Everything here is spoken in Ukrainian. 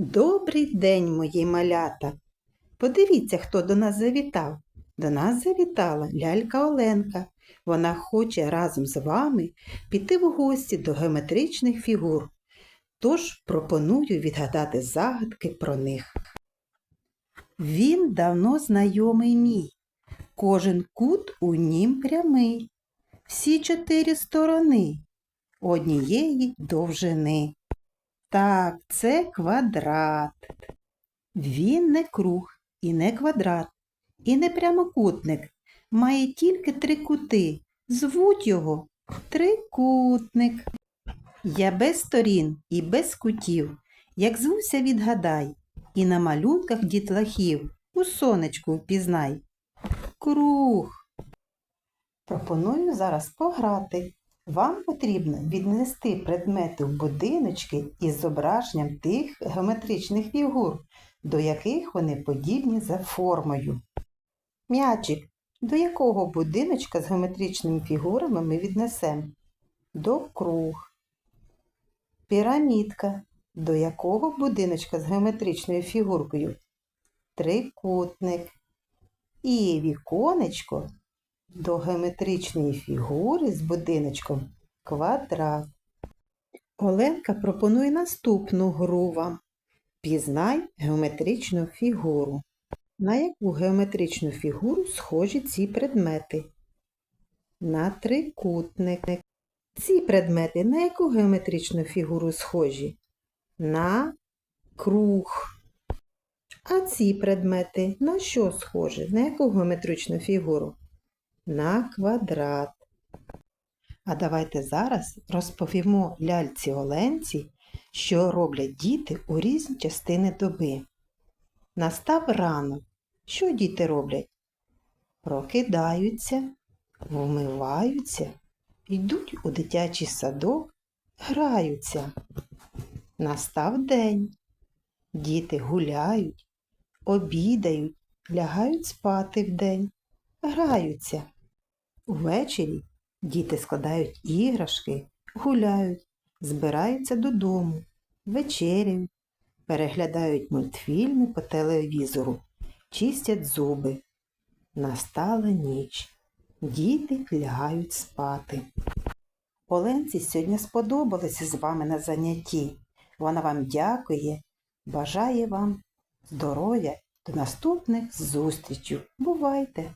Добрий день, мої малята. Подивіться, хто до нас завітав. До нас завітала лялька Оленка. Вона хоче разом з вами піти в гості до геометричних фігур. Тож пропоную відгадати загадки про них. Він давно знайомий мій. Кожен кут у нім прямий. Всі чотири сторони однієї довжини. Так, це квадрат. Він не круг і не квадрат, і не прямокутник. Має тільки три кути. Звуть його трикутник. Я без сторін і без кутів, як звуся відгадай, і на малюнках дітлахів у сонечку впізнай. Круг. Пропоную зараз пограти. Вам потрібно віднести предмети в будиночки із зображенням тих геометричних фігур, до яких вони подібні за формою. М'ячик, до якого будиночка з геометричними фігурами ми віднесемо? До круг. Пірамідка. До якого будиночка з геометричною фігуркою? Трикутник. І віконечко до геометричної фігури з будиночком квадрат. Оленка пропонує наступну гру вам. Пізнай геометричну фігуру. На яку геометричну фігуру схожі ці предмети? На трикутник. Ці предмети на яку геометричну фігуру схожі? На круг. А ці предмети на що схожі? На яку геометричну фігуру? На квадрат. А давайте зараз розповімо ляльці Оленці, що роблять діти у різні частини доби. Настав ранок. Що діти роблять? Прокидаються, вмиваються, йдуть у дитячий садок, граються. Настав день. Діти гуляють, обідають, лягають спати вдень, граються. Увечері діти складають іграшки, гуляють, збираються додому, вечеряють, переглядають мультфільми по телевізору, чистять зуби. Настала ніч. Діти лягають спати. Оленці сьогодні сподобалося з вами на занятті. Вона вам дякує, бажає вам здоров'я до наступних зустрічей. Бувайте!